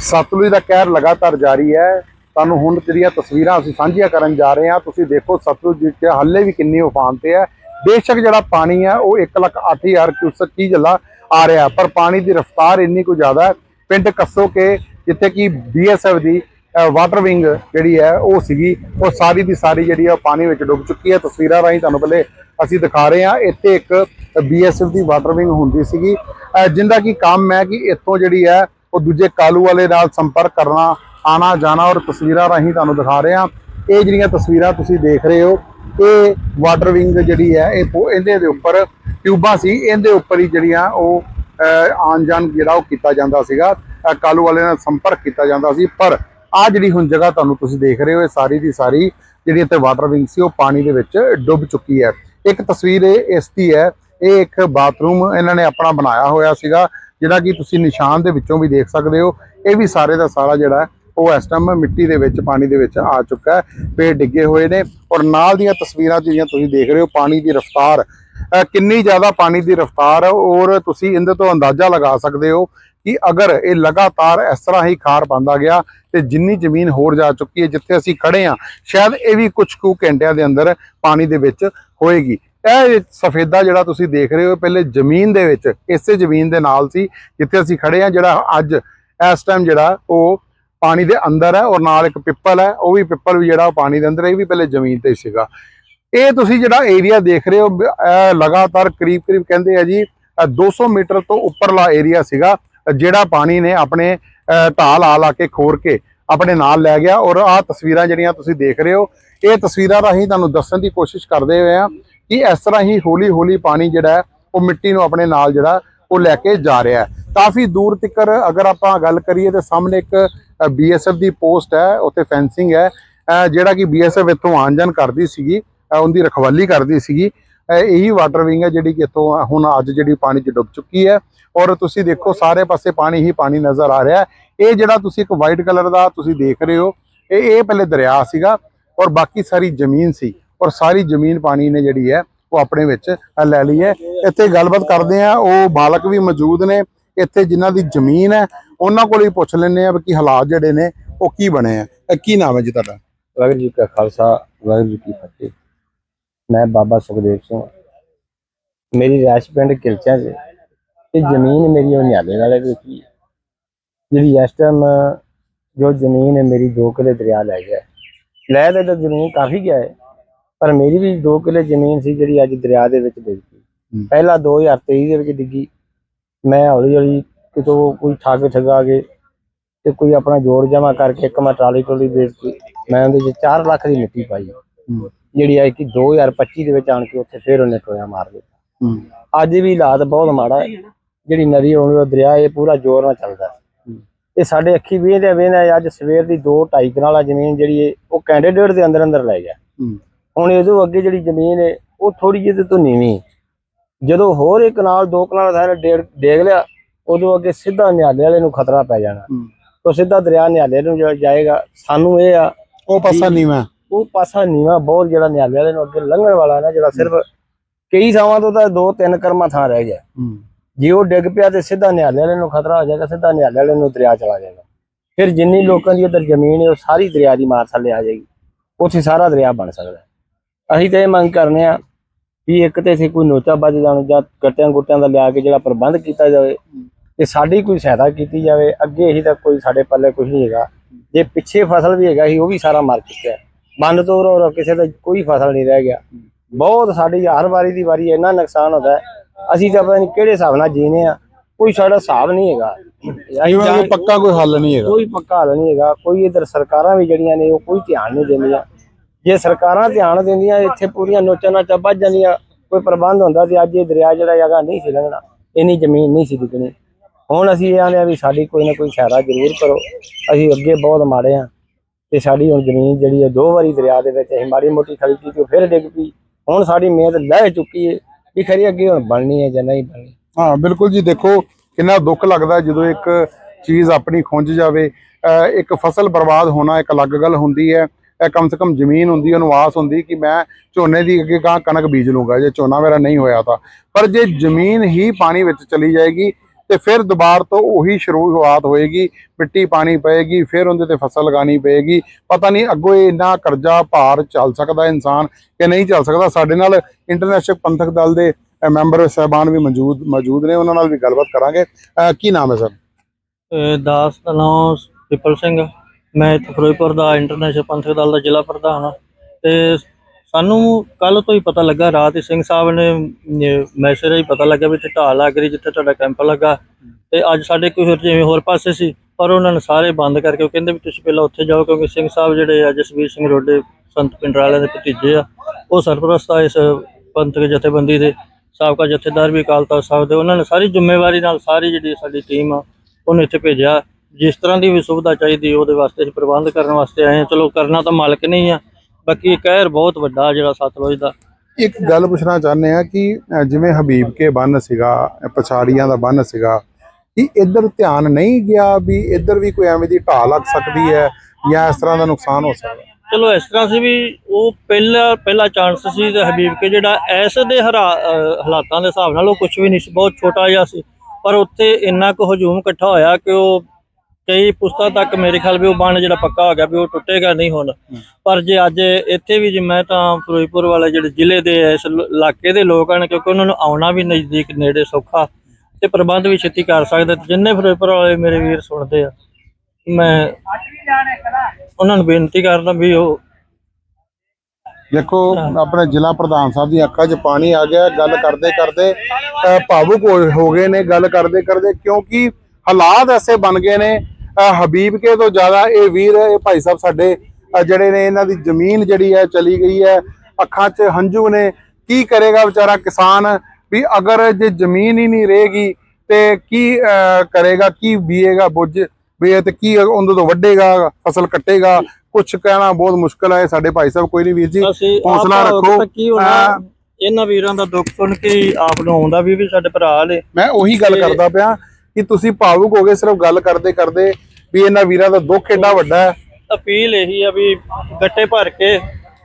ਸਤਲੁਜ ਦਾ ਕਹਿਰ ਲਗਾਤਾਰ ਜਾਰੀ ਹੈ। ਤੁਹਾਨੂੰ ਹੁਣ ਜਿਹੜੀਆਂ ਤਸਵੀਰਾਂ ਅਸੀਂ ਸਾਂਝੀਆਂ ਕਰਨ ਜਾ ਰਹੇ ਹਾਂ, ਤੁਸੀਂ ਦੇਖੋ ਸਤਲੁਜ ਵਿੱਚ ਹੱਲੇ ਵੀ ਕਿੰਨੀ ਉਫਾਨ ਤੇ ਹੈ। ਬੇਸ਼ੱਕ ਜਿਹੜਾ ਪਾਣੀ ਹੈ, ਉਹ 1 ਲੱਖ 8000 ਕਿਊਸਕ ਕੀ ਜਲਾ ਆ ਰਿਹਾ ਪਰ ਪਾਣੀ ਦੀ ਰਫ਼ਤਾਰ ਇੰਨੀ ਕੁ ਜ਼ਿਆਦਾ ਹੈ। ਪਿੰਡ ਕੱਸੋ ਕੇ ਜਿੱਥੇ ਕਿ ਬੀਐਸਐਫ ਦੀ ਵਾਟਰ ਵਿੰਗ ਜਿਹੜੀ ਹੈ, ਉਹ ਸੀਗੀ, ਉਹ ਸਾਰੀ ਦੀ ਸਾਰੀ ਜਿਹੜੀ ਆ ਉਹ ਪਾਣੀ ਵਿੱਚ ਡੁੱਬ ਚੁੱਕੀ ਹੈ। ਤਸਵੀਰਾਂ ਰਾਹੀਂ ਤੁਹਾਨੂੰ ਪਹਿਲੇ ਅਸੀਂ ਦਿਖਾ ਰਹੇ ਹਾਂ, ਇੱਥੇ ਇੱਕ ਬੀਐਸਐਫ ਦੀ ਵਾਟਰ ਵਿੰਗ ਹੁੰਦੀ ਸੀਗੀ। ਅਹ, ਜਿੰਦਾ ਕੀ ਕੰਮ ਹੈ ਕਿ ਇੱਥੋਂ ਜਿਹੜੀ ਹੈ ਉਹ ਦੂਜੇ ਕਾਲੂ ਵਾਲੇ ਨਾਲ ਸੰਪਰਕ ਕਰਨਾ ਆਣਾ ਜਾਣਾ ਔਰ ਤਸਵੀਰਾਂ ਰਾਹੀਂ ਤੁਹਾਨੂੰ ਦਿਖਾ ਰਹੇ ਹਾਂ। ਇਹ ਜਿਹੜੀਆਂ ਤਸਵੀਰਾਂ ਤੁਸੀਂ ਦੇਖ ਰਹੇ ਹੋ ਇਹ ਵਾਟਰ ਵਿੰਗ ਜਿਹੜੀ ਹੈ ਇਹ ਇਹਦੇ ਦੇ ਉੱਪਰ ਟਿਊਬਾਂ ਸੀ। ਇਹਦੇ ਉੱਪਰ ਹੀ ਜਿਹੜੀਆਂ ਉਹ ਅਹ, ਆਉਣ ਜਾਣ ਜਿਹੜਾ ਉਹ ਕੀਤਾ ਜਾਂਦਾ ਸੀਗਾ ਕਾਲੂ ਵਾਲੇ ਨਾਲ ਸੰਪਰਕ ਕੀਤਾ ਜਾਂਦਾ ਸੀ। ਪਰ ਆ ਜਿਹੜੀ ਹੁਣ ਜਗ੍ਹਾ ਤੁਹਾਨੂੰ ਤੁਸੀਂ ਦੇਖ ਰਹੇ ਹੋ ਇਹ ਸਾਰੀ ਦੀ ਸਾਰੀ ਜਿਹੜੀ ਇੱਥੇ ਵਾਟਰ ਵਿੰਗ ਸੀ ਉਹ ਪਾਣੀ ਦੇ ਵਿੱਚ ਡੁੱਬ ਚੁੱਕੀ ਹੈ। ਇੱਕ ਤਸਵੀਰ ਇਹ ਇਸ ਦੀ ਹੈ। ਇਹ ਇੱਕ ਬਾਥਰੂਮ ਇਹਨਾਂ ਨੇ ਆਪਣਾ ਬਣਾਇਆ ਹੋਇਆ ਸੀਗਾ। ਜਿਹੜਾ ਕਿ ਤੁਸੀਂ ਨਿਸ਼ਾਨ ਦੇ ਵਿੱਚੋਂ ਵੀ ਦੇਖ ਸਕਦੇ ਹੋ, ਇਹ ਵੀ ਸਾਰੇ ਦਾ ਸਾਰਾ ਜਿਹੜਾ ਉਹ ਇਸ ਟਾਈਮ ਮਿੱਟੀ ਦੇ ਵਿੱਚ, ਪਾਣੀ ਦੇ ਵਿੱਚ ਆ ਚੁੱਕਾ ਹੈ, ਪੇੜ ਡਿੱਗੇ ਹੋਏ ਨੇ ਔਰ ਨਾਲ ਦੀਆਂ ਤਸਵੀਰਾਂ ਜਿਹੜੀਆਂ ਤੁਸੀਂ ਦੇਖ ਰਹੇ ਹੋ, ਪਾਣੀ ਦੀ ਰਫ਼ਤਾਰ ਕਿੰਨੀ ਜ਼ਿਆਦਾ ਪਾਣੀ ਦੀ ਰਫ਼ਤਾਰ ਔਰ ਤੁਸੀਂ ਇਹਦੇ ਤੋਂ ਅੰਦਾਜ਼ਾ ਲਗਾ ਸਕਦੇ ਹੋ ਕਿ ਅਗਰ ਇਹ ਲਗਾਤਾਰ ਇਸ ਤਰ੍ਹਾਂ ਹੀ ਖਾਰ ਪਾਉਂਦਾ ਗਿਆ ਤੇ ਜਿੰਨੀ ਜ਼ਮੀਨ ਹੋਰ ਜਾ ਚੁੱਕੀ ਹੈ, ਜਿੱਥੇ ਅਸੀਂ ਖੜੇ ਹਾਂ, ਸ਼ਾਇਦ ਇਹ ਵੀ ਕੁਝ ਕੁ ਘੰਟਿਆਂ ਦੇ ਅੰਦਰ ਪਾਣੀ ਦੇ ਵਿੱਚ ਹੋਏਗੀ। ਇਹ ਸਫੇਦਾ ਜਿਹੜਾ ਤੁਸੀਂ ਦੇਖ ਰਹੇ ਹੋ ਪਹਿਲੇ ਜ਼ਮੀਨ ਦੇ ਵਿੱਚ ਇਸੇ ਜ਼ਮੀਨ ਦੇ ਨਾਲ ਸੀ ਜਿੱਥੇ ਅਸੀਂ ਖੜੇ ਹਾਂ ਜਿਹੜਾ ਅੱਜ ਇਸ ਟਾਈਮ ਜਿਹੜਾ ਉਹ ਪਾਣੀ ਦੇ ਅੰਦਰ ਹੈ ਔਰ ਨਾਲ ਇੱਕ ਪਿੱਪਲ ਹੈ ਉਹ ਵੀ ਪਿੱਪਲ ਵੀ ਜਿਹੜਾ ਉਹ ਪਾਣੀ ਦੇ ਅੰਦਰ ਹੈ, ਇਹ ਵੀ ਪਹਿਲੇ ਜ਼ਮੀਨ ਤੇ ਹੀ ਸੀਗਾ। ਇਹ ਤੁਸੀਂ ਜਿਹੜਾ ਏਰੀਆ ਦੇਖ ਰਹੇ ਹੋ ਲਗਾਤਾਰ ਕਰੀਬ ਕਰੀਬ ਕਹਿੰਦੇ ਆ ਜੀ ਅ, 200 ਮੀਟਰ ਤੋਂ ਉੱਪਰਲਾ ਏਰੀਆ ਸੀਗਾ ਜਿਹੜਾ ਪਾਣੀ ਨੇ ਆਪਣੇ ਅ, ਢਾਲ ਆ ਲਾ ਕੇ ਖੋਰ ਕੇ ਆਪਣੇ ਨਾਲ ਲੈ ਗਿਆ ਔਰ ਆਹ ਤਸਵੀਰਾਂ ਜਿਹੜੀਆਂ ਤੁਸੀਂ ਦੇਖ ਰਹੇ ਹੋ ਇਹ ਤਸਵੀਰਾਂ ਰਾਹੀਂ ਤੁਹਾਨੂੰ ਦੱਸਣ ਦੀ ਕੋਸ਼ਿਸ਼ ਕਰਦੇ ਹੋਏ ਆ ਕਿ ਇਸ ਤਰ੍ਹਾਂ ਹੀ ਹੌਲੀ ਹੌਲੀ ਪਾਣੀ ਜਿਹੜਾ ਉਹ ਮਿੱਟੀ ਨੂੰ ਆਪਣੇ ਨਾਲ ਜਿਹੜਾ ਉਹ ਲੈ ਕੇ ਜਾ ਰਿਹਾ ਹੈ। ਕਾਫੀ ਦੂਰ ਤੱਕਰ ਅਗਰ ਆਪਾਂ ਗੱਲ ਕਰੀਏ ਤੇ ਸਾਹਮਣੇ ਇੱਕ ਬੀਐਸਐਫ ਦੀ ਪੋਸਟ ਹੈ, ਉੱਥੇ ਫੈਂਸਿੰਗ ਹੈ ਜਿਹੜਾ ਕਿ ਬੀਐਸਐਫ ਇੱਥੋਂ ਆਉਣ ਜਾਣ ਕਰਦੀ ਸੀਗੀ ਉਹਦੀ ਰਖਵਾਲੀ ਕਰਦੀ ਸੀਗੀ। ਇਹੀ ਵਾਟਰ ਵਿੰਗ ਹੈ ਜਿਹੜੀ ਕਿ ਇੱਥੋਂ ਹੁਣ ਅੱਜ ਜਿਹੜੀ ਪਾਣੀ 'ਚ ਡੁੱਬ ਚੁੱਕੀ ਹੈ। ਔਰ ਤੁਸੀਂ ਦੇਖੋ, ਸਾਰੇ ਪਾਸੇ ਪਾਣੀ ਹੀ ਪਾਣੀ ਨਜ਼ਰ ਆ ਰਿਹਾ ਹੈ। ਇਹ ਜਿਹੜਾ ਤੁਸੀਂ ਇੱਕ ਵਾਈਟ ਕਲਰ ਦਾ ਤੁਸੀਂ ਦੇਖ ਰਹੇ ਹੋ, ਇਹ ਇਹ ਪਹਿਲੇ ਦਰਿਆ ਸੀਗਾ, ਔਰ ਬਾਕੀ ਸਾਰੀ ਜ਼ਮੀਨ ਸੀ। ਔਰ ਸਾਰੀ ਜ਼ਮੀਨ ਪਾਣੀ ਨੇ ਜਿਹੜੀ ਹੈ ਉਹ ਆਪਣੇ ਵਿੱਚ ਲੈ ਲਈ ਹੈ। ਇੱਥੇ ਗੱਲਬਾਤ ਕਰਦੇ ਆ ਉਹ ਮਾਲਕ ਵੀ ਮੌਜੂਦ ਨੇ। ਇੱਥੇ ਜਿਨ੍ਹਾਂ ਦੀ ਜ਼ਮੀਨ ਹੈ, ਉਹਨਾਂ ਕੋਲ ਹੀ ਪੁੱਛ ਲੈਂਦੇ ਆ ਵੀ ਕੀ ਹਾਲਾਤ ਜਿਹੜੇ ਨੇ, ਉਹ ਕੀ ਬਣੇ ਆ। ਕੀ ਨਾਮ ਹੈ ਜੀ ਤੁਹਾਡਾ? ਵਾਹਿਗੁਰੂ ਜੀ ਕਾ ਖਾਲਸਾ, ਵਾਹਿਗੁਰੂ ਜੀ ਕੀ ਫਤਿਹ। ਮੈਂ ਬਾਬਾ ਸੁਖਦੇਵ ਸਿੰਘ। ਮੇਰੀ ਰਿਹਾਇਸ਼ ਪਿੰਡ ਕਿਲਚਾ 'ਚ ਇਹ ਜ਼ਮੀਨ ਮੇਰੀ ਉਹ ਵਾਲੇ ਵਿੱਚ ਹੀ ਜਿਹੜੀ ਇਸ ਟਾਈਮ ਜੋ ਜ਼ਮੀਨ ਹੈ, ਮੇਰੀ ਦੋ ਕਿਲੇ ਦਰਿਆ ਲੈ ਗਿਆ। ਲੈ ਤੇ ਤਾਂ ਜ਼ਮੀਨ ਕਾਫੀ ਗਿਆ ਹੈ। ਪਰ ਮੇਰੀ ਵੀ 2 ਕਿਲੇ ਜ਼ਮੀਨ ਸੀ ਜਿਹੜੀ ਅੱਜ ਦਰਿਆ ਦੇ ਵਿੱਚ ਡਿੱਗ ਗਈ। ਹੂੰ। ਪਹਿਲਾਂ 2023 ਦੇ ਵਿੱਚ ਡਿੱਗੀ ਮੈਂ ਹੌਲੀ ਹੌਲੀ ਕਿਤੋਂ ਕੋਈ ਠੱਗ ਠਗਾ ਕੇ ਤੇ ਕੋਈ ਆਪਣਾ ਜੋੜ ਜਮਾ ਕਰਕੇ ਇੱਕ ਮੈਂ ਟਰਾਲੀ ਟੋਲੀ ਵੇਚਤੀ ਮੈਂ ਉਹਦੇ 'ਚ 4 ਲੱਖ ਦੀ ਮਿੱਟੀ ਪਾਈ। ਜਿਹੜੀ ਆ ਕਿ 2025 ਦੇ ਵਿੱਚ ਆਣ ਕੇ ਉੱਥੇ ਫੇਰ ਉਹਨੇ ਟੋਇਆ ਮਾਰ ਦਿੱਤਾ। ਅੱਜ ਵੀ ਹਾਲਾਤ ਬਹੁਤ ਮਾੜਾ ਹੈ। ਜਿਹੜੀ ਨਦੀ ਆਉਣੀ ਉਹ ਦਰਿਆ ਇਹ ਪੂਰਾ ਜ਼ੋਰ ਨਾਲ ਚੱਲਦਾ। ਇਹ ਸਾਡੇ ਅੱਖੀ ਵੇਂਦੇ ਵੇਂਦੇ ਅੱਜ ਸਵੇਰ ਦੀ 2 2.5 ਕਨਾਲਾ ਜ਼ਮੀਨ ਜਿਹੜੀ ਉਹ ਕੈਂਡੀਡੇਟ ਦੇ ਅੰਦਰ ਅੰਦਰ ਲੈ ਗਿਆ। ਹੁਣ ਇਹਦੋਂ ਅੱਗੇ ਜਿਹੜੀ ਜ਼ਮੀਨ ਹੈ ਉਹ ਥੋੜੀ ਜਿਹੀ ਤੇ ਤੋਂ ਨੀਵੀਂ। ਜਦੋਂ ਹੋਰ ਇੱਕ ਕਨਾਲ ਦੋ ਕਨਾਲ ਸਾਰੇ ਡੇਗ ਡੇਗ ਲਿਆ ਉਦੋਂ ਅੱਗੇ ਸਿੱਧਾ ਨਿਆਲੇ ਵਾਲੇ ਨੂੰ ਖਤਰਾ ਪੈ ਜਾਣਾ। ਉਹ ਸਿੱਧਾ ਦਰਿਆ ਨਿਆਲੇ ਨੂੰ ਜਾਏਗਾ। ਸਾਨੂੰ ਇਹ ਆ ਉਹ ਪਾਸਾ ਨੀਵਾ। ਉਹ ਪਾਸਾ ਨੀਵਾ ਬਹੁਤ ਜਿਹੜਾ ਨਿਆਲੇ ਵਾਲੇ ਨੂੰ ਅੱਗੇ ਲੰਘਣ ਵਾਲਾ ਨਾ ਜਿਹੜਾ ਸਿਰਫ ਕਈ ਥਾਵਾਂ ਤੋਂ ਤਾਂ ਦੋ ਤਿੰਨ ਕਰਮਾ ਥਾਂ ਰਹਿ ਗਿਆ। ਜੇ ਉਹ ਡਿੱਗ ਪਿਆ ਤੇ ਸਿੱਧਾ ਨਿਆਲੇ ਵਾਲੇ ਨੂੰ ਖਤਰਾ ਹੋ ਜਾਏਗਾ ਸਿੱਧਾ ਨਿਆਲੇ ਵਾਲੇ ਨੂੰ ਦਰਿਆ ਚਲਾ ਜਾਏਗਾ। ਫਿਰ ਜਿੰਨੀ ਲੋਕਾਂ ਦੀ ਉਧਰ ਜ਼ਮੀਨ ਹੈ ਉਹ ਸਾਰੀ ਦਰਿਆ ਦੀ ਮਾਰ ਥੱਲੇ ਆ ਜਾਏਗੀ। ਉੱਥੇ ਸਾਰਾ ਦਰਿਆ ਬਣ ਸਕਦਾ। ਅਸੀਂ ਤਾਂ ਇਹ ਮੰਗ ਕਰਨੇ ਆ ਵੀ ਇੱਕ ਤੇ ਇੱਥੇ ਕੋਈ ਨੋਚਾ ਵੱਜ ਜਾਣ ਜਾਂ ਗੱਟਿਆਂ ਗੁੱਟਿਆਂ ਦਾ ਲਿਆ ਕੇ ਜਿਹੜਾ ਪ੍ਰਬੰਧ ਕੀਤਾ ਜਾਵੇ ਤੇ ਸਾਡੀ ਕੋਈ ਸਹਾਇਤਾ ਕੀਤੀ ਜਾਵੇ ਅੱਗੇ ਹੀ ਤਾਂ ਕੋਈ ਸਾਡੇ ਪੱਲੇ ਕੁਝ ਨਹੀਂ ਹੈਗਾ। ਜੇ ਪਿੱਛੇ ਫਸਲ ਵੀ ਹੈਗਾ ਸੀ ਉਹ ਵੀ ਸਾਰਾ ਮਰ ਚੁੱਕਿਆ। ਬੰਦ ਤੋਂ ਰੋ ਰੋ ਕਿਸੇ ਦਾ ਕੋਈ ਫਸਲ ਨਹੀਂ ਰਹਿ ਗਿਆ। ਬਹੁਤ ਸਾਡੀ ਹਰ ਵਾਰੀ ਦੀ ਵਾਰੀ ਇੰਨਾ ਨੁਕਸਾਨ ਹੁੰਦਾ ਅਸੀਂ ਤਾਂ ਪਤਾ ਨਹੀਂ ਕਿਹੜੇ ਹਿਸਾਬ ਨਾਲ ਜੀਨੇ ਆ ਕੋਈ ਸਾਡਾ ਹਿਸਾਬ ਨਹੀਂ ਹੈਗਾ। ਅਸੀਂ ਜਿਵੇਂ ਪੱਕਾ ਕੋਈ ਹੱਲ ਨਹੀਂ ਹੈਗਾ। ਕੋਈ ਪੱਕਾ ਹੱਲ ਨਹੀਂ ਹੈਗਾ। ਕੋਈ ਇਧਰ ਸਰਕਾਰਾਂ ਵੀ ਜਿਹੜੀਆਂ ਨੇ ਉਹ ਕੋਈ ਧਿਆਨ ਨਹੀਂ ਦਿੰਦੀਆਂ। ਜੇ ਸਰਕਾਰਾਂ ਧਿਆਨ ਦਿੰਦੀਆਂ, ਇੱਥੇ ਪੂਰੀਆਂ ਨੋਚਾਂ ਨਾਚਾਂ ਵੱਜ ਜਾਂਦੀਆਂ, ਕੋਈ ਪ੍ਰਬੰਧ ਹੁੰਦਾ ਤੇ ਅੱਜ ਇਹ ਦਰਿਆ ਜਿਹੜਾ ਹੈਗਾ ਨਹੀਂ ਸੀ ਲੰਘਣਾ, ਇੰਨੀ ਜ਼ਮੀਨ ਨਹੀਂ ਸੀ ਦਿਖਣੀ। ਹੁਣ ਅਸੀਂ ਇਹ ਆਨੇ ਆ ਵੀ ਸਾਡੀ ਕੋਈ ਨਾ ਕੋਈ ਸਹਾਇਤਾ ਜ਼ਰੂਰ ਕਰੋ, ਅਸੀਂ ਅੱਗੇ ਬਹੁਤ ਮਾੜੇ ਆ ਤੇ ਸਾਡੀ ਹੁਣ ਜ਼ਮੀਨ ਜਿਹੜੀ ਹੈ ਦੋ ਵਾਰੀ ਦਰਿਆ ਦੇ ਵਿੱਚ ਅਸੀਂ ਮਾੜੀ ਮੋਟੀ ਖਰੀਦੀ ਤੇ ਉਹ ਫਿਰ ਡਿੱਗ ਪਈ। ਹੁਣ ਸਾਡੀ ਮਿਹਨਤ ਲੈ ਚੁੱਕੀ ਹੈ ਵੀ ਖਰੀ ਅੱਗੇ ਹੁਣ ਬਣਨੀ ਹੈ ਜਾਂ ਨਹੀਂ ਬਣਨੀ। ਹਾਂ, ਬਿਲਕੁਲ ਜੀ, ਦੇਖੋ ਕਿੰਨਾ ਦੁੱਖ ਲੱਗਦਾ ਜਦੋਂ ਇੱਕ ਚੀਜ਼ ਆਪਣੀ ਖੁੰਝ ਜਾਵੇ। ਇੱਕ ਫਸਲ ਬਰਬਾਦ ਹੋਣਾ ਇੱਕ ਅਲੱਗ ਗੱਲ ਹੁੰਦੀ ਹੈ। ਕਮ ਸੇ ਕਮ ਜ਼ਮੀਨ ਹੁੰਦੀ, ਉਹਨੂੰ ਆਸ ਹੁੰਦੀ ਕਿ ਮੈਂ ਝੋਨੇ ਦੀ ਅੱਗੇ ਗਾਂ ਕਣਕ ਬੀਜ ਲੂੰਗਾ, ਜੇ ਝੋਨਾ ਮੇਰਾ ਨਹੀਂ ਹੋਇਆ ਤਾਂ। ਪਰ ਜੇ ਜ਼ਮੀਨ ਹੀ ਪਾਣੀ ਵਿੱਚ ਚਲੀ ਜਾਏਗੀ ਤੇ ਫਿਰ ਦੁਬਾਰ ਤੋਂ ਉਹੀ ਸ਼ੁਰੂਆਤ ਹੋਏਗੀ, ਮਿੱਟੀ ਪਾਣੀ ਪਏਗੀ, ਫਿਰ ਉਹਦੇ ਤੇ ਫਸਲ ਲਗਾਣੀ ਪਏਗੀ। ਪਤਾ ਨਹੀਂ ਅੱਗੋਂ ਇਹ ਇੰਨਾ ਕਰਜ਼ਾ ਭਾਰ ਚੱਲ ਸਕਦਾ ਇਨਸਾਨ ਕਿ ਨਹੀਂ ਚੱਲ ਸਕਦਾ। ਸਾਡੇ ਨਾਲ ਇੰਟਰਨੈਸ਼ਨਲ ਪੰਥਕ ਦਲ ਦੇ ਮੈਂਬਰ ਸਹਿਬਾਨ ਵੀ ਮੌਜੂਦ ਮੌਜੂਦ ਨੇ, ਉਹਨਾਂ ਨਾਲ ਵੀ ਗੱਲਬਾਤ ਕਰਾਂਗੇ। ਕੀ ਨਾਮ ਹੈ ਸਰ? ਦਾਸ ਦਾ ਨਾਮ ਵਿਪਲ ਸਿੰਘ। ਮੈਂ ਇੱਥੇ ਫਿਰੋਜ਼ਪੁਰ ਦਾ ਇੰਟਰਨੈਸ਼ਨਲ ਪੰਥਕ ਦਲ ਦਾ ਜ਼ਿਲ੍ਹਾ ਪ੍ਰਧਾਨ ਹਾਂ ਤੇ ਸਾਨੂੰ ਕੱਲ ਤੋਂ ਹੀ ਪਤਾ ਲੱਗਾ, ਰਾਤ ਹੀ ਸਿੰਘ ਸਾਹਿਬ ਨੇ ਮੈਸੇਜ ਹੀ ਪਤਾ ਲੱਗਾ ਵੀ ਇੱਥੇ ਢਾਲ ਲੱਗ ਰਹੀ ਜਿੱਥੇ ਤੁਹਾਡਾ ਕੈਂਪ ਲੱਗਾ ਤੇ ਅੱਜ ਸਾਡੇ ਕੋਈ ਹੋਰ ਜਿਵੇਂ ਹੋਰ ਪਾਸੇ ਸੀ, ਪਰ ਉਹਨਾਂ ਨੇ ਸਾਰੇ ਬੰਦ ਕਰਕੇ ਉਹ ਕਹਿੰਦੇ ਵੀ ਤੁਸੀਂ ਪਹਿਲਾਂ ਉੱਥੇ ਜਾਓ ਕਿਉਂਕਿ ਸਿੰਘ ਸਾਹਿਬ ਜਿਹੜੇ ਆ, ਜਸਵੀਰ ਸਿੰਘ ਰੋਡੇ, ਸੰਤ ਪਿੰਡਰਾਲੇ ਦੇ ਭਤੀਜੇ ਆ, ਉਹ ਸਰਪ੍ਰਸਤ ਆ ਇਸ ਪੰਥਕ ਜਥੇਬੰਦੀ ਦੇ, ਸਾਬਕਾ ਜਥੇਦਾਰ ਵੀ ਅਕਾਲ ਤਖਤ ਸਾਹਿਬ ਦੇ, ਉਹਨਾਂ ਨੇ ਸਾਰੀ ਜ਼ਿੰਮੇਵਾਰੀ ਨਾਲ ਸਾਰੀ ਜਿਹੜੀ ਸਾਡੀ ਟੀਮ ਆ, ਉਹਨੂੰ ਇੱਥੇ ਭੇਜਿਆ। ਜਿਸ ਤਰ੍ਹਾਂ ਦੀ ਵੀ ਸੁਵਿਧਾ ਚਾਹੀਦੀ ਉਹਦੇ ਵਾਸਤੇ ਅਸੀਂ ਪ੍ਰਬੰਧ ਕਰਨ ਵਾਸਤੇ ਆਏ ਹਾਂ। ਚਲੋ ਕਰਨਾ ਤਾਂ ਮਾਲਕ ਨਹੀਂ ਆ। ਬਾਕੀ ਕਹਿਰ ਬਹੁਤ ਵੱਡਾ ਜਿਹੜਾ ਸਤਲੁਜ ਦਾ। ਇੱਕ ਗੱਲ ਪੁੱਛਣਾ ਚਾਹੁੰਦੇ ਆ ਕਿ ਜਿਵੇਂ ਹਬੀਬ ਕੇ ਬੰਨ ਸੀਗਾ ਪਛਾੜੀਆਂ ਦਾ ਬੰਨ ਸੀਗਾ ਕਿ ਇੱਧਰ ਧਿਆਨ ਨਹੀਂ ਗਿਆ ਵੀ ਇੱਧਰ ਵੀ ਕੋਈ ਐਵੇਂ ਦੀ ਢਾਹ ਲੱਗ ਸਕਦੀ ਹੈ ਜਾਂ ਇਸ ਤਰ੍ਹਾਂ ਦਾ ਨੁਕਸਾਨ ਹੋ ਸਕਦਾ? ਚਲੋ ਇਸ ਤਰ੍ਹਾਂ ਸੀ ਵੀ ਉਹ ਪਹਿਲਾ ਪਹਿਲਾ ਚਾਂਸ ਸੀ ਤੇ ਹਬੀਬ ਕੇ ਜਿਹੜਾ ਐਸ ਦੇ ਹਾਲਾਤਾਂ ਦੇ ਹਿਸਾਬ ਨਾਲ ਉਹ ਕੁਝ ਵੀ ਨਹੀਂ ਸੀ। ਬਹੁਤ ਛੋਟਾ ਜਿਹਾ ਸੀ। ਪਰ ਉੱਥੇ ਇੰਨਾ ਕੁ ਹਜੂਮ ਇਕੱਠਾ ਹੋਇਆ ਕਿ ਉਹ ਕਈ ਪੁਸਤਾਂ ਤੱਕ ਮੇਰੇ ਖਿਆਲ ਵੀ ਉਹ ਬੰਨ ਜਿਹੜਾ ਪੱਕਾ ਹੋ ਗਿਆ ਵੀ ਉਹ ਟੁੱਟੇਗਾ ਨਹੀਂ ਹੁਣ। ਪਰ ਜੇ ਅੱਜ ਇੱਥੇ ਵੀ ਜੇ ਮੈਂ ਤਾਂ ਫਿਰੋਜ਼ਪੁਰ ਵਾਲੇ ਜਿਹੜੇ ਜ਼ਿਲ੍ਹੇ ਦੇ ਇਸ ਇਲਾਕੇ ਦੇ ਲੋਕ ਹਨ ਕਿਉਂਕਿ ਉਹਨਾਂ ਨੂੰ ਆਉਣਾ ਵੀ ਨਜ਼ਦੀਕ ਨੇੜੇ ਸੌਖਾ ਤੇ ਪ੍ਰਬੰਧ ਵੀ ਛੇਤੀ ਕਰ ਸਕਦੇ ਜਿੰਨੇ ਫਿਰੋਜ਼ਪੁਰ ਵਾਲੇ ਮੇਰੇ ਵੀਰ ਸੁਣਦੇ ਆ ਮੈਂ ਉਹਨਾਂ ਨੂੰ ਬੇਨਤੀ ਕਰਦਾ ਵੀ ਉਹ ਦੇਖੋ ਆਪਣੇ ਜ਼ਿਲ੍ਹਾ ਪ੍ਰਧਾਨ ਸਾਹਿਬ ਦੀ ਅੱਖਾਂ 'ਚ ਪਾਣੀ ਆ ਗਿਆ ਗੱਲ ਕਰਦੇ ਕਰਦੇ ਭਾਵੁਕ ਹੋ- ਗਏ ਨੇ ਗੱਲ ਕਰਦੇ ਕਰਦੇ ਕਿਉਂਕਿ ਹਾਲਾਤ ਐਸੇ ਬਣ ਗਏ ਨੇ ਹਬੀਬ ਕੇ ਤੋਂ ਜ਼ਿਆਦਾ ਇਹ ਵੀਰ ਇਹ ਭਾਈ ਸਾਹਿਬ ਸਾਡੇ ਜਿਹੜੇ ਨੇ ਇਹਨਾਂ ਦੀ ਜ਼ਮੀਨ ਜਿਹੜੀ ਹੈ ਚਲੀ ਗਈ ਹੈ ਅੱਖਾਂ 'ਚ ਹੰਝੂ ਨੇ। ਕੀ ਕਰੇਗਾ ਵਿਚਾਰਾ ਕਿਸਾਨ? ਵੀ ਅਗਰ ਜੇ ਜ਼ਮੀਨ ਹੀ ਨਹੀਂ ਰਹੇਗੀ ਤੇ ਕੀ ਕਰੇਗਾ ਕੀ ਬੀਏਗਾ ਬੁੱਝ? ਵੀ ਤੇ ਕੀ ਉਹਦੇ ਤੋਂ ਵੱਢੇਗਾ ਫਸਲ ਕੱਟੇਗਾ? ਕੁਝ ਕਹਿਣਾ ਬਹੁਤ ਮੁਸ਼ਕਲ ਹੈ ਸਾਡੇ ਭਾਈ ਸਾਹਿਬ ਕੋਈ ਨਹੀਂ ਵੀਰ ਜੀ ਹੌਸਲਾ ਰੱਖੋ। ਕੀ ਹੋਣਾ ਇਹਨਾਂ ਵੀਰਾਂ ਦਾ ਦੁੱਖ ਸੁਣ ਕੇ ਆਪ ਨੂੰ ਆਉਂਦਾ ਵੀ ਵੀ ਸਾਡੇ ਭਰਾ ਨੇ। ਮੈਂ ਉਹੀ ਗੱਲ ਕਰਦਾ ਪਿਆ ਕਿ ਤੁਸੀਂ ਭਾਵੁਕ ਹੋ ਗਏ ਸਿਰਫ ਗੱਲ ਕਰਦੇ ਕਰਦੇ ਵੀ ਇਹਨਾਂ ਵੀਰਾਂ ਦਾ ਦੁੱਖ ਏਡਾ ਵੱਡਾ ਹੈ। ਅਪੀਲ ਇਹੀ ਆ ਵੀ ਗੱਟੇ ਭਰ ਕੇ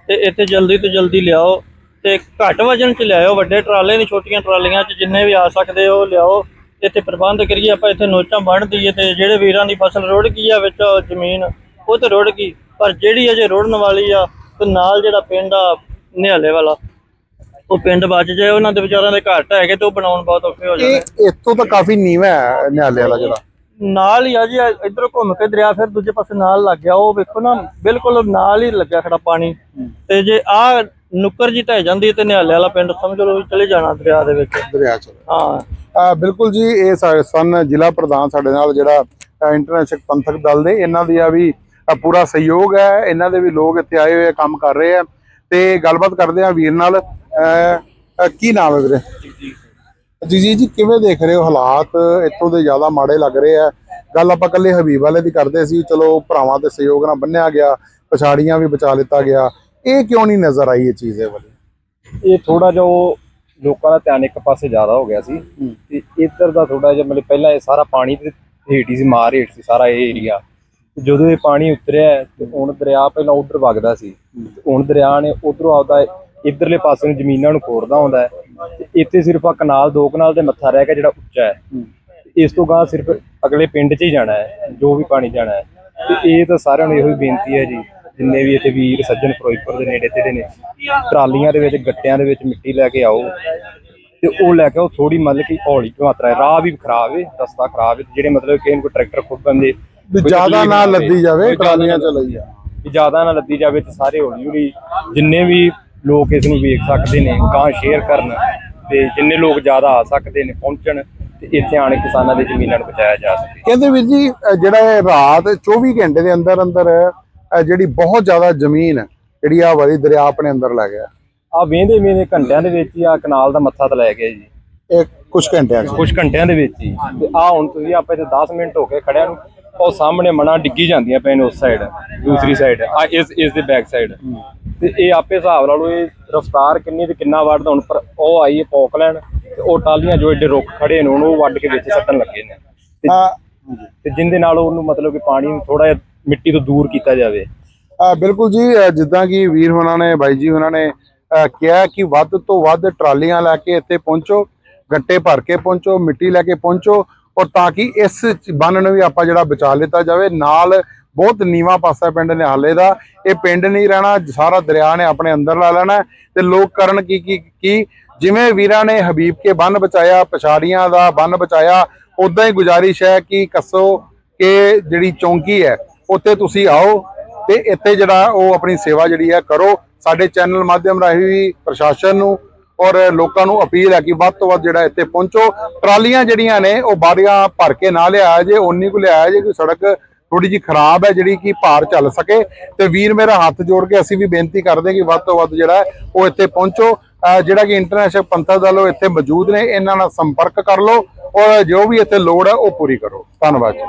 ਤੇ ਇੱਥੇ ਜਲਦੀ ਤੋਂ ਜਲਦੀ ਲਿਆਓ ਤੇ ਘੱਟ ਵਜਨ ਚ ਲਿਆਓ ਵੱਡੇ ਟਰਾਲੇ ਨਹੀਂ, ਛੋਟੀਆਂ ਟਰਾਲੀਆਂ ਚ ਜਿੰਨੇ ਵੀ ਆ ਸਕਦੇ ਹੋ ਲਿਆਓ। ਇੱਥੇ ਪ੍ਰਬੰਧ ਕਰੀਏ ਆਪਾਂ, ਇੱਥੇ ਨੋਚਾਂ ਬੰਨ ਦਈਏ ਤੇ ਜਿਹੜੇ ਵੀਰਾਂ ਦੀ ਫਸਲ ਰੁੜ ਗਈ ਆ ਵਿੱਚ ਜ਼ਮੀਨ, ਉਹ ਤੇ ਰੁੜ ਗਈ, ਪਰ ਜਿਹੜੀ ਅਜੇ ਰੁੜਨ ਵਾਲੀ ਆ ਤੇ ਨਾਲ ਜਿਹੜਾ ਪਿੰਡ ਆ, ਨਿਹਾਲੇ ਵਾਲਾ। ਉਹ ਪਿੰਡ ਬਚ ਜਾਏ ਉਹਨਾਂ ਦੇ ਵਿਚਾਰਾਂ ਦੇ ਘਰ ਹੈਗੇ ਤੇ ਉਹ ਬਣਾਉਣ ਬਹੁਤ ਔਖੇ ਹੋ ਜਾਣੇ। ਇਹ ਇੱਥੋਂ ਤਾਂ ਕਾਫੀ ਨੀਵਾਂ ਹੈ ਨਿਹਾਲੇ ਵਾਲਾ ਜਿਹੜਾ। ਨਾਲ ਹੀ ਆ ਜੀ ਇਧਰ ਘੁੰਮ ਕੇ ਦਰਿਆ ਫਿਰ ਦੂਜੇ ਪਾਸੇ ਨਾਲ ਲੱਗ ਗਿਆ ਉਹ ਵੇਖੋ ਨਾ ਬਿਲਕੁਲ ਨਾਲ ਹੀ ਲੱਗਿਆ ਖੜਾ ਪਾਣੀ। ਤੇ ਜੇ ਆ ਨੁੱਕਰ ਜੀ ਢਹਿ ਜਾਂਦੀ ਤੇ ਨਿਹਾਲੇ ਵਾਲਾ ਪਿੰਡ ਸਮਝ ਲਓ ਵੀ ਚਲੇ ਜਾਣਾ ਦਰਿਆ ਦੇ ਵਿੱਚ। ਦਰਿਆ ਚ। ਹਾਂ। ਅਹ ਬਿਲਕੁਲ ਜੀ ਇਹ ਸਾ- ਸਨ ਜ਼ਿਲ੍ਹਾ ਪ੍ਰਧਾਨ ਸਾਡੇ ਨਾਲ ਜਿਹੜਾ ਇੰਟਰਨੈਸ਼ਨਲ ਪੰਥਕ ਦਲ ਦੇ ਇਹਨਾਂ ਦੀ ਆ ਵੀ ਪੂਰਾ ਸਹਿਯੋਗ ਹੈ ਇਹਨਾਂ ਦੇ ਵੀ ਲੋਕ ਇੱਥੇ ਆਏ ਹੋਏ ਆ, ਕੰਮ ਕਰ ਰਹੇ ਆ। ਤੇ ਗੱਲਬਾਤ ਕਰਦੇ ਆ ਵੀਰ ਨਾਲ। ਕੀ ਨਾਮ ਹੈ ਵੀਰੇ? ਜੀ ਜੀ ਜੀ ਕਿਵੇਂ ਦੇਖ ਰਹੇ ਹੋ ਹਾਲਾਤ? ਇੱਥੋਂ ਦੇ ਜ਼ਿਆਦਾ ਮਾੜੇ ਲੱਗ ਰਹੇ ਆ। ਗੱਲ ਆਪਾਂ ਕੱਲੇ ਹਬੀਬ ਵਾਲੇ ਦੀ ਕਰਦੇ ਸੀ। ਚਲੋ ਭਰਾਵਾਂ ਦੇ ਸਹਿਯੋਗ ਨਾਲ ਬੰਨਿਆ ਗਿਆ। ਪਛਾੜੀਆਂ ਵੀ ਬਚਾ ਲਿੱਤਾ ਗਿਆ। ਇਹ ਕਿਉਂ ਨਹੀਂ ਨਜ਼ਰ ਆਈ ਇਹ ਚੀਜ਼ ਇਹ ਵਾਲੀ? ਇਹ ਥੋੜਾ ਜਿਹਾ ਉਹ ਲੋਕਾਂ ਦਾ ਧਿਆਨ ਇੱਕ ਪਾਸੇ ਜ਼ਿਆਦਾ ਹੋ ਗਿਆ ਸੀ। ਤੇ ਇੱਧਰ ਦਾ ਥੋੜਾ ਜਿਹਾ ਮਤਲਬ ਪਹਿਲਾਂ ਇਹ ਸਾਰਾ ਪਾਣੀ ਦੇ ਹੇਠ ਹੀ ਸੀ ਮਾਰ ਹੇਠ ਸੀ ਸਾਰਾ ਇਹ ਏਰੀਆ ਜਦੋਂ ਇਹ ਪਾਣੀ ਉਤਰਿਆ ਤੇ ਹੁਣ ਦਰਿਆ ਪਹਿਲਾਂ ਉਧਰ ਵਗਦਾ ਸੀ। ਤੇ ਹੁਣ ਦਰਿਆ ਨੇ ਉਧਰੋਂ ਆਪਦਾ ਇਧਰਲੇ ਪਾਸੇ ਨੂੰ ਜ਼ਮੀਨਾਂ ਨੂੰ ਖੋਰਦਾ ਹੁੰਦਾ ਹੈ ਤੇ ਇੱਥੇ ਸਿਰਫ ਆ ਕਨਾਲ ਦੋ ਕਨਾਲ ਦੇ ਮੱਥਾ ਰਹਿ ਗਿਆ ਜਿਹੜਾ ਉੱਚਾ ਹੈ। ਤੇ ਇਸ ਤੋਂ ਗਾਂ ਸਿਰਫ ਅਗਲੇ ਪਿੰਡ 'ਚ ਹੀ ਜਾਣਾ ਹੈ ਜੋ ਵੀ ਪਾਣੀ ਜਾਣਾ ਹੈ। ਤੇ ਇਹ ਤਾਂ ਸਾਰਿਆਂ ਨੂੰ ਇਹੋ ਹੀ ਬੇਨਤੀ ਹੈ ਜੀ ਜਿੰਨੇ ਵੀ ਇੱਥੇ ਵੀਰ ਸੱਜਣ ਫਿਰੋਜ਼ਪੁਰ ਦੇ ਨੇੜੇ ਤੇੜੇ ਨੇ ਟਰਾਲੀਆਂ ਦੇ ਵਿੱਚ ਗੱਟਿਆਂ ਦੇ ਵਿੱਚ ਮਿੱਟੀ ਲੈ ਕੇ ਆਓ। ਤੇ ਉਹ ਲੈ ਕੇ ਉਹ ਥੋੜੀ ਮਤਲਬ ਕਿ ਹੌਲੀ ਮਾਤਰਾ ਹੈ ਰਾਹ ਵੀ ਖਰਾਬ ਹੈ ਰਸਤਾ ਖਰਾਬ ਹੈ ਤੇ ਜਿਹੜੇ ਮਤਲਬ ਕਿ ਕੋਈ ਟਰੈਕਟਰ ਖੁੱਬਣ ਦੇ ਵੀ ਕੋਈ ਜ਼ਿਆਦਾ ਨਾ ਲੱਦੀ ਜਾਵੇ ਟਰਾਲੀਆਂ ਚ ਲਈ ਜਾ ਵੀ ਜ਼ਿਆਦਾ ਨਾ ਲੱਦੀ ਜਾਵੇ ਤੇ ਸਾਰੇ ਹੌਲੀ ਹੌਲੀ ਜਿੰਨੇ ਵੀ ਲੋਕ ਇਸ ਨੂੰ ਵੇਖ ਸਕਦੇ ਨੇ ਗਾਂ ਸ਼ੇਅਰ ਕਰਨ ਤੇ ਜਿੰਨੇ ਲੋਕ ਜ਼ਿਆਦਾ ਆ ਸਕਦੇ ਨੇ ਪਹੁੰਚਣ ਤੇ ਇੱਥੇ ਆਣ ਕੇ ਕਿਸਾਨਾਂ ਦੀ ਜ਼ਮੀਨਾਂ ਨੂੰ ਬਚਾਇਆ ਜਾ ਸਕੇ। ਕਹਿੰਦੇ ਵੀਰ ਜੀ ਜਿਹੜਾ ਇਹ ਰਾਤ 24 ਘੰਟੇ ਦੇ ਅੰਦਰ ਅੰਦਰ ਜਿਹੜੀ ਬਹੁਤ ਜ਼ਿਆਦਾ ਜ਼ਮੀਨ ਜਿਹੜੀ ਆ ਵਾਲੀ ਦਰਿਆ ਆਪਣੇ ਅੰਦਰ ਲੈ ਗਿਆ। ਆ ਵੇਂਦੇ ਵੇਂਦੇ ਘੰਟਿਆਂ ਦੇ ਵਿੱਚ ਹੀ ਆ ਕਨਾਲ ਦਾ ਮੱਥਾ ਤਾਂ ਲੈ ਗਿਆ ਜੀ। ਇਹ ਕੁਝ ਘੰਟਿਆਂ 'ਚ। ਕੁਝ ਘੰਟਿਆਂ ਦੇ ਵਿੱਚ ਹੀ। ਤੇ ਆ ਹੁਣ ਤੁਸੀਂ ਆਪਾਂ ਇੱਥੇ 10 ਮਿੰਟ ਹੋ ਗਏ ਖੜਿਆਂ ਨੂੰ ਉਹ ਸਾਹਮਣੇ ਮਣਾ ਡਿੱਗੀ ਜਾਂਦੀਆਂ ਪੈਣ ਉਸ ਸਾਈਡ ਦੂਸਰੀ ਸਾਈਡ ਆ ਇਸ ਇਸ ਦੇ ਬੈਕ ਸਾਈਡ ਤੇ ਇਹ ਆਪੇ ਹਿਸਾਬ ਲਾ ਲਓ ਇਹ ਰਫਤਾਰ ਕਿੰਨੀ ਤੇ ਕਿੰਨਾ ਵੱਢਦਾ ਹੁਣ ਪਰ ਉਹ ਆਈ ਹੈ ਪੌਕਲੈਂਡ ਤੇ ਉਹ ਟਾਲੀਆਂ ਜੋ ਏਡੇ ਰੁੱਖ ਖੜੇ ਨੇ ਉਹਨੂੰ ਵੱਢ ਕੇ ਵਿੱਚ ਸੱਟਣ ਲੱਗੇ ਨੇ। ਤੇ- ਤੇ ਜਿੰਦੇ ਨਾਲ ਉਹਨੂੰ ਮਤਲਬ ਕਿ ਪਾਣੀ ਨੂੰ ਥੋੜਾ ਜਿਹਾ ਮਿੱਟੀ ਤੋਂ ਦੂਰ ਕੀਤਾ ਜਾਵੇ। ਅਹ ਬਿਲਕੁਲ ਜੀ ਜਿੱਦਾਂ ਕਿ ਵੀਰ ਹੋਣਾ ਨੇ ਬਾਈ ਜੀ ਹੋਣਾ ਨੇ ਕਿਹਾ ਕਿ ਵੱਧ ਤੋਂ ਵੱਧ ਟਰਾਲੀਆਂ ਲੈ ਕੇ ਇੱਥੇ ਪਹੁੰਚੋ ਗੱਟੇ ਭਰ ਕੇ ਪਹੁੰਚੋ ਮਿੱਟੀ ਲੈ ਕੇ ਪਹੁੰਚੋ ਔਰ ਤਾਂ ਕਿ ਇਸ ਚ- ਬੰਨ ਨੂੰ ਵੀ ਆਪਾਂ ਜਿਹੜਾ ਬਚਾ ਲਿੱਤਾ ਜਾਵੇ ਨਾਲ ਬਹੁਤ ਨੀਵਾ ਪਾਸਾ ਪਿੰਡ ਨਿਹਾਲੇ ਦਾ। ਇਹ ਪਿੰਡ ਨਹੀਂ ਰਹਿਣਾ, ਸਾਰਾ ਦਰਿਆ ਨੇ ਆਪਣੇ ਅੰਦਰ ਲਾ ਲੈਣਾ ਹੈ ਤੇ ਲੋਕ ਕਰਨ ਕੀ ਕੀ ਕੀ? ਜਿਵੇਂ ਵੀਰਾਂ ਨੇ ਹਬੀਬ ਕੇ ਬੰਨ ਬਚਾਇਆ, ਪਛਾੜੀਆਂ ਦਾ ਬੰਨ ਬਚਾਇਆ ਉਦਾਂ ਹੀ ਗੁਜ਼ਾਰਿਸ਼ ਹੈ ਕਿ ਕੱਸੋ ਕਿ ਜਿਹੜੀ ਚੌਂਕੀ ਹੈ, ਉੱਥੇ ਤੁਸੀਂ ਆਓ ਤੇ ਇੱਥੇ ਜਿਹੜਾ ਉਹ ਆਪਣੀ ਸੇਵਾ ਜਿਹੜੀ ਹੈ ਕਰੋ। ਸਾਡੇ ਚੈਨਲ ਮਾਧਿਅਮ ਰਾਹੀਂ ਵੀ ਪ੍ਰਸ਼ਾਸਨ ਨੂੰ ਔਰ ਲੋਕਾਂ ਨੂੰ ਅਪੀਲ ਹੈ ਕਿ ਵੱਧ ਤੋਂ ਵੱਧ ਜਿਹੜਾ ਇੱਥੇ ਪਹੁੰਚੋ। ਟਰਾਲੀਆਂ ਜਿਹੜੀਆਂ ਨੇ, ਉਹ ਬਾਰੀਆਂ ਭਰ ਕੇ ਨਾ ਲਿਆਇਆ ਜੇ ਉਨੀ ਕੁ ਲਿਆਇਆ ਜੇ ਕਿ ਸੜਕ ਥੋੜੀ ਜੀ ਖਰਾਬ ਹੈ ਜਿਹੜੀ ਕਿ ਭਾਰ ਚੱਲ ਸਕੇ ਤੇ ਵੀਰ ਮੇਰਾ ਹੱਥ ਜੋੜ ਕੇ ਅਸੀਂ ਵੀ ਬੇਨਤੀ ਕਰਦੇ ਕਿ ਵੱਧ ਤੋਂ ਵੱਧ ਜਿਹੜਾ ਉਹ ਇੱਥੇ ਪਹੁੰਚੋ। ਜਿਹੜਾ ਕਿ ਇੰਟਰਨੈਸ਼ਨਲ ਪੰਥਕ ਦਲ ਉਹ ਇੱਥੇ ਮੌਜੂਦ ਨੇ, ਇਹਨਾਂ ਨਾਲ ਸੰਪਰਕ ਕਰ ਲਓ ਔਰ ਜੋ ਵੀ ਇੱਥੇ ਲੋੜ ਹੈ ਉਹ ਪੂਰੀ ਕਰੋ। ਧੰਨਵਾਦ ਜੀ।